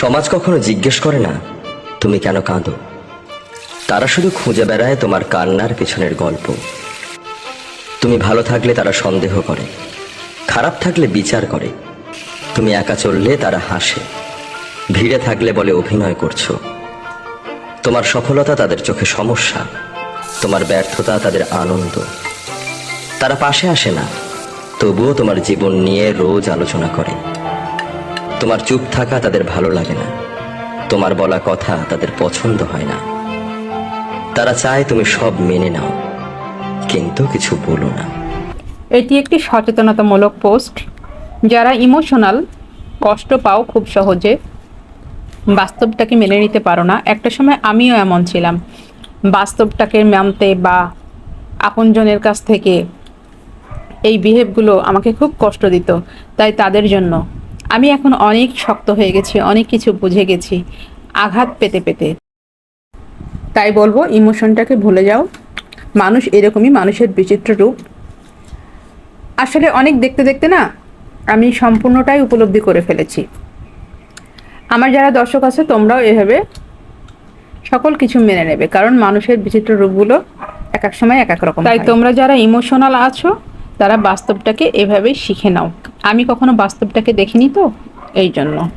সমাজ কখনো জিজ্ঞেস করে না, তুমি কেন কাঁদো? তারা শুধু খুঁজে বেড়ায় তোমার কান্নার পেছনের গল্প। তুমি ভালো থাকলে তারা সন্দেহ করে, খারাপ থাকলে বিচার করে। তুমি একা চললে তারা হাসে, ভিড়ে থাকলে বলে অভিনয় করছ। তোমার সফলতা তাদের চোখে সমস্যা, তোমার ব্যর্থতা তাদের আনন্দ। তারা পাশে আসে না, তবুও তোমার জীবন নিয়ে রোজ আলোচনা করে। তোমার চুপ থাকা তাদের ভালো লাগে না। তোমার বলা কথা তাদের পছন্দ হয় না। তারা চায় তুমি সব মেনে নাও, কিন্তু কিছু বলো না। এটি একটি সচেতনতামূলক পোস্ট, যারা ইমোশনাল, কষ্ট পাও খুব সহজে। বাস্তবটাকে মেনে নিতে পারো না। একটা সময় আমিও এমন ছিলাম। বাস্তবটাকে মানতে বা আপনজনের কাছ থেকে এই বিহেভগুলো আমাকে খুব কষ্ট দিত, তাই তাদের জন্য আমি এখন অনেক শক্ত হয়ে গেছি অনেক কিছু বুঝে গেছি আঘাত পেতে পেতে। তাই বলব ইমোশনটাকে ভুলে যাও। মানুষ এরকমই মানুষের বিচিত্র রূপ। আসলে অনেক দেখতে দেখতে না আমি সম্পূর্ণটাই উপলব্ধি করে ফেলেছি। আমার যারা দর্শক আছে তোমরাও এভাবে সকল কিছু মেনে নেবে কারণ মানুষের বিচিত্র রূপগুলো এক এক সময় এক এক রকম তাই তোমরা যারা ইমোশনাল আছো তারা বাস্তবটাকে এভাবেই শিখে নাও। আমি কখনো বাস্তবটাকে দেখিনি তো এই জন্য।